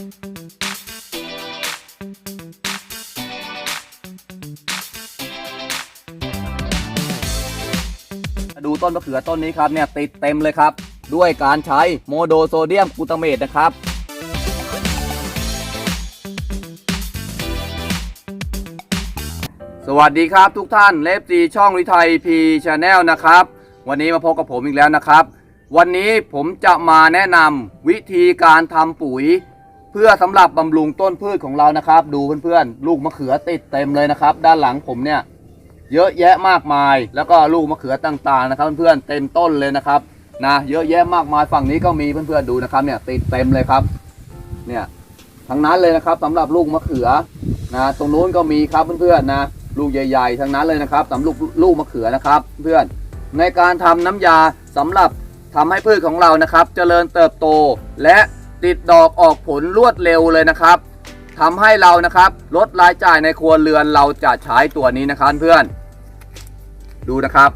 ดูต้นมะเขือต้นนี้ครับเนี่ยติดเต็มเลยครับ ด้วยการใช้โมโดโซเดียมกลูตาเมตนะครับสวัสดีครับทุกท่านเลฟซีช่องวิทัยพีชาแนลนะครับ วันนี้มาพบกับผมอีกแล้วนะครับ วันนี้ผมจะมาแนะนำวิธีการทำปุ๋ย เพื่อสำหรับบำรุงต้นพืชของเรานะครับ ดูเพื่อนๆ ลูกมะเขือติดเต็มเลยนะครับ ด้านหลังผมเนี่ยเยอะแยะมากมาย แล้วก็ลูกมะเขือต่างๆนะครับ เพื่อนๆเต็มต้นเลยนะครับนะเยอะแยะมากมายฝั่งนี้ก็มีเพื่อนๆดูนะครับเนี่ยติดเต็มเลยครับเนี่ยทั้งนั้นเลยนะครับสำหรับลูกมะเขือนะตรงนู้นก็มีครับเพื่อนๆนะลูกใหญ่ ๆ ทั้งนั้นเลยนะครับสำหรับลูกลูกมะเขือนะครับ เพื่อนในการทำน้ำยาสำหรับทำให้พืชของเรานะครับ เจริญเติบโตและ ติดดอกออกผลรวดเร็วเลยนะครับทำให้เรานะครับลดรายจ่ายในครัวเรือนเราจะใช้ตัวนี้นะครับเพื่อน ดูนะครับ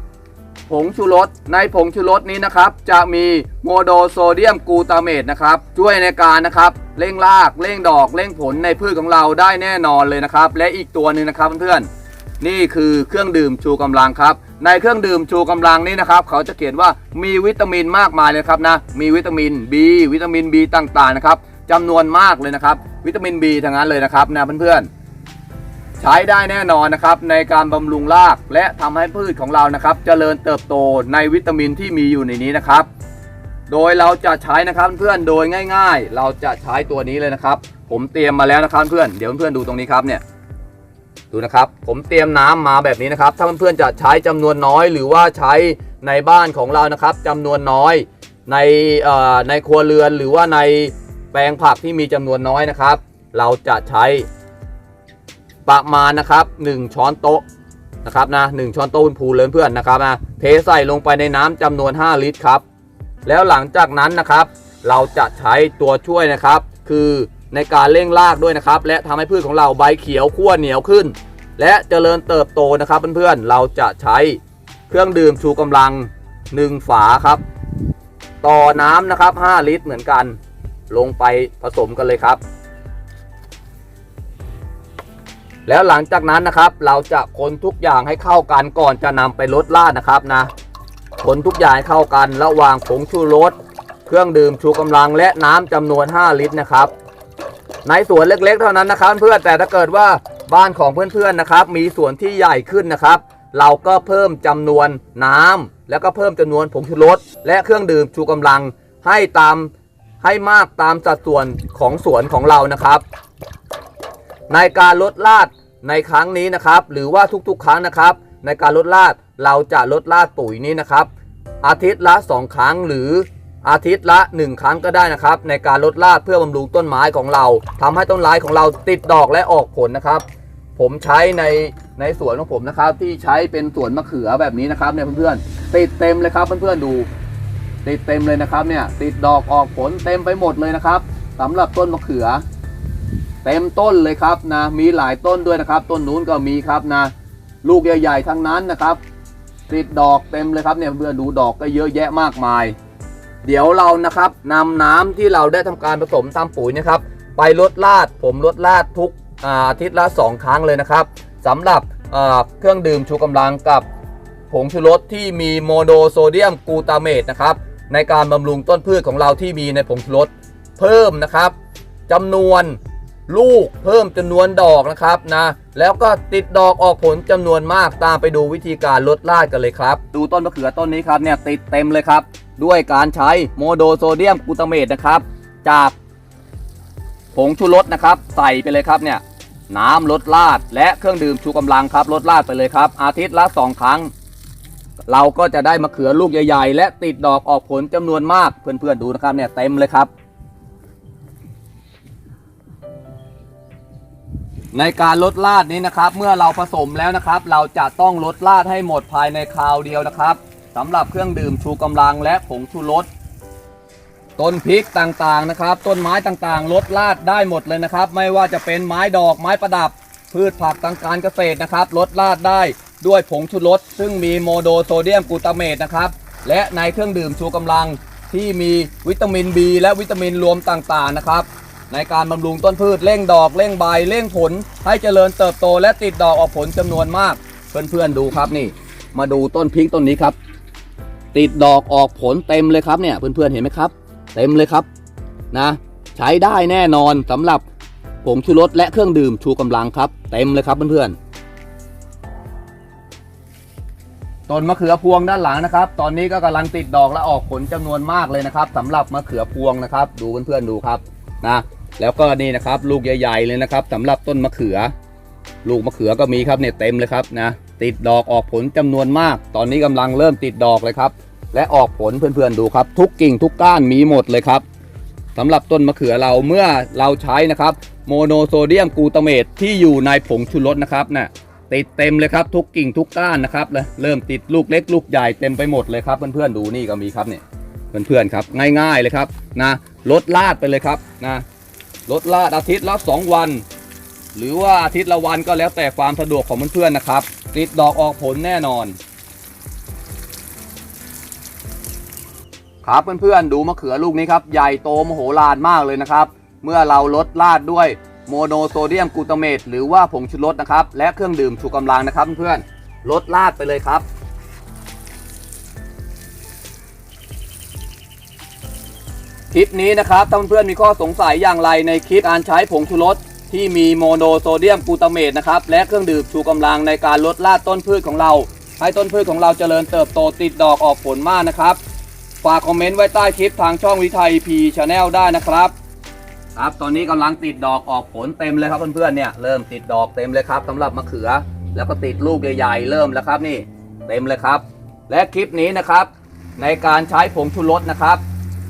ผงชูรสในผงชูรสนี้นะครับ จะมีโมโดโซเดียมกูตาเมตนะครับ ช่วยในการนะครับเร่งรากเร่งดอกเร่งผลในพืชของเราได้แน่นอนเลยนะครับ และอีกตัวหนึ่งนะครับเพื่อนๆ นี่คือเครื่องดื่มชูกำลังครับ ในเครื่องดื่มชูกำลังนี้นะครับ เขาจะเขียนว่ามีวิตามินมากมายเลยครับนะมีวิตามิน B วิตามิน B ต่างๆนะครับจำนวนมากเลยนะครับ วิตามิน B ทั้งนั้นเลยนะครับนะเพื่อนๆใช้ได้แน่นอนนะครับในการบำรุงรากและทำให้พืชของเรานะครับเจริญเติบโตในวิตามินที่มีอยู่ในนี้นะครับ โดยเราจะใช้นะครับเพื่อนโดยง่าย ๆ เราจะใช้ตัวนี้เลยนะครับ ผมเตรียมมาแล้วนะครับเพื่อนเดี๋ยวเพื่อนดูตรงนี้ครับเนี่ย ดูนะครับผมเตรียมน้ำมาแบบนี้นะครับ ถ้าเพื่อนๆจะใช้จำนวนน้อย หรือว่าใช้ในบ้านของเรานะครับจำนวนน้อย ในในครัวเรือนหรือว่าในแปลงผักที่มีจำนวนน้อยนะครับ เราจะใช้ประมาณนะครับ1ช้อนโต๊ะนะครับนะหช้อนโต๊ะพูนๆเลยเพื่อนนะครับนะเทใส่ลงไปในน้ำจำนวน 5 ลิตรครับ แล้วหลังจากนั้นนะครับ เราจะใช้ตัวช่วยนะครับ คือ ในการเร่งรากด้วยนะครับ และทำให้พืชของเราใบเขียวขั้วเหนียวขึ้น และเจริญเติบโตนะครับเพื่อนๆเราจะใช้เครื่องดื่มชูกำลัง 1 ฝาครับ ต่อน้ำนะครับ 5 ลิตรเหมือนกัน ลงไปผสมกันเลยครับ แล้วหลังจากนั้นนะครับ เราจะคนทุกอย่างให้เข้ากันก่อนจะนำไปลดราดนะครับนะคนทุกอย่างเข้ากันระหว่างผงชูรสเครื่องดื่มชูกำลังและน้ำจำนวน 5 ลิตรนะครับ ในสวนเล็กๆ เท่านั้นนะครับเพื่อนแต่ถ้าเกิดว่าบ้านของเพื่อนๆนะครับ มีสวนที่ใหญ่ขึ้นนะครับ เราก็เพิ่มจำนวนน้ำแล้วก็เพิ่มจำนวนผงชูรสและเครื่องดื่มชูกำลังให้ตามให้มากตามสัดส่วนของสวนของเรานะครับ ในการลดลาดในครั้งนี้นะครับ หรือว่าทุกๆ ครั้งนะครับ ในการลดลาดเราจะลดลาดปุ๋ยนี้นะครับ อาทิตย์ละ 2 ครั้งหรือ อาทิตย์ละ 1 ครั้งก็ได้นะครับ ในการลดลาดเพื่อบำรุงต้นไม้ของเราทำให้ต้นไม้ของเราติดดอกและออกผลนะครับ ผมใช้ในในสวนของผมนะครับ ที่ใช้เป็นสวนมะเขือแบบนี้นะครับเนี่ยเพื่อนๆติดเต็มเลยครับเพื่อนๆดู ติดเต็มเลยนะครับเนี่ยติดดอกออกผลเต็มไปหมดเลยนะครับสำหรับต้นมะเขือ เต็มต้นเลยครับนะมีหลายต้นด้วยนะครับ ต้นนู้นก็มีครับนะ ลูกใหญ่ๆทั้งนั้นนะครับ ติดดอกเต็มเลยครับเนี่ยเพื่อนดูดอกก็เยอะแยะมากมาย เดี๋ยวเรานะครับนำน้ำที่เราได้ทำการผสมทำปุ๋ยนะครับ ไปลดลาดผมลดลาดทุกอาทิตย์ละ 2 ครั้งเลยนะครับสำหรับเครื่องดื่มชูกำลังกับผงชูรสที่มีโมโนโซเดียมกูตาเมตนะครับในการบำรุงต้นพืชของเราที่มีในผงชูรสเพิ่มนะครับจำนวน ลูกเพิ่มจำนวนดอกนะครับนะแล้วก็ติดดอกออกผลจำนวนมากตามไปดูวิธีการลดลาดกันเลยครับ ดูต้นมะเขือต้นนี้ครับเนี่ยติดเต็มเลยครับ ด้วยการใช้โมโดโซเดียมกลูตาเมตนะครับ จากผงชูรสนะครับ ใส่ไปเลยครับเนี่ยน้ำลดลาดและเครื่องดื่มชูกำลังครับลดลาดไปเลยครับ อาทิตย์ละ 2 ครั้ง เราก็จะได้มะเขือลูกใหญ่ ๆ และติดดอกออกผลจำนวนมากเพื่อนๆดูนะครับเนี่ยเต็มเลยครับ ในการลดลาดนี้นะครับ เมื่อเราผสมแล้วนะครับ เราจะต้องลดลาดให้หมดภายในคราวเดียวนะครับสำหรับเครื่องดื่มชูกำลังและผงชูรสต้นพริกต่างๆนะครับ ต้นไม้ต่างๆ ลดลาดได้หมดเลยนะครับ ไม่ว่าจะเป็นไม้ดอกไม้ประดับ พืชผักทางการเกษตรนะครับลดลาดได้ด้วยผงชูรสซึ่งมีโมโดโซเดียมกลูตาเมตนะครับ และในเครื่องดื่มชูกำลังที่มีวิตามิน B และวิตามินรวมต่างๆนะครับ ในการบำรุงต้นพืชเร่งดอกเร่งใบเร่งผล ให้เจริญเติบโตและติดดอกออกผลจำนวนมาก เพื่อนๆดูครับนี่ มาดูต้นพริกต้นนี้ครับ ติดดอกออกผลเต็มเลยครับเนี่ยเพื่อนๆเห็นไหมครับ เต็มเลยครับนะ ใช้ได้แน่นอนสำหรับผงชูรสและเครื่องดื่มชูกำลังครับ เต็มเลยครับเพื่อนๆต้นมะเขือพวงด้านหลังนะครับ ตอนนี้ก็กำลังติดดอกและออกผลจำนวนมากเลยนะครับสำหรับมะเขือพวงนะครับ ดูเพื่อนๆดูครับนะ แล้วก็นี่นะครับลูกใหญ่ๆเลยนะครับสำหรับต้นมะเขือ ลูกมะเขือก็มีครับเนี่ยเต็มเลยครับนะติดดอกออกผลจำนวนมาก ตอนนี้กำลังเริ่มติดดอกเลยครับ และออกผลเพื่อนๆดูครับ ทุกกิ่งทุกก้านมีหมดเลยครับสำหรับต้นมะเขือเราเมื่อเราใช้นะครับ โมโนโซเดียมกูตาเมตที่อยู่ในผงชูรสนะครับน่ะติดเต็มเลยครับทุกกิ่งทุกก้านนะครับเลยเริ่มติดลูกเล็กลูกใหญ่เต็มไปหมดเลยครับเพื่อนๆดูนี่ก็มีครับเนี่ยเพื่อนๆครับ ง่ายๆเลยครับนะลดลาดไปเลยครับนะ ลดลาดอาทิตย์ละสองวัน หรือว่าอาทิตย์ละวันก็แล้วแต่ความสะดวกของเพื่อนๆนะครับ ติดดอกออกผลแน่นอน ครับเพื่อนๆดูมะเขือลูกนี้ครับ ใหญ่โตมโหฬารมากเลยนะครับ เมื่อเราลดลาดด้วยโมโนโซเดียมกลูตาเมตหรือว่าผงชูรสนะครับ และเครื่องดื่มชูกำลังนะครับเพื่อนๆลดลาดไปเลยครับ คลิปนี้นะครับถ้าเพื่อนๆมีข้อสงสัยอย่างไรในคลิปการใช้ผงชูรสที่มีโมโนโซเดียมกลูตาเมตนะครับและเครื่องดื่มชูกำลังในการลดลาดต้นพืชของเรา ให้ต้นพืชของเราเจริญเติบโตติดดอกออกผลมากนะครับ ฝากคอมเมนต์ไว้ใต้คลิปทางช่องวิทยพีชาแนลได้นะครับครับตอนนี้กำลังติดดอกออกผลเต็มเลยครับเพื่อนๆเนี่ยเริ่มติดดอกเต็มเลยครับสำหรับมะเขือ แล้วก็ติดลูกใหญ่ๆเริ่มแล้วครับนี่เต็มเลยครับ และคลิปนี้นะครับ ในการใช้ผงชูรสนะครับ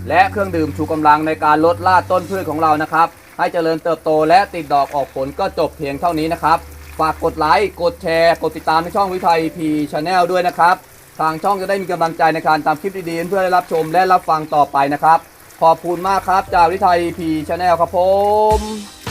และเครื่องดื่มชูกำลังในการลดลาดต้นพืชของเรานะครับ ให้เจริญเติบโตและติดดอกออกผลก็จบเพียงเท่านี้นะครับ ฝากกดไลค์กดแชร์ กดติดตามในช่องวิทยพีชาแนลด้วยนะครับ ทางช่องจะได้มีกำลังใจในการทำคลิปดีๆ เพื่อได้รับชมและรับฟังต่อไปนะครับ ขอบคุณมากครับจากวิทยพีชาแนลครับผม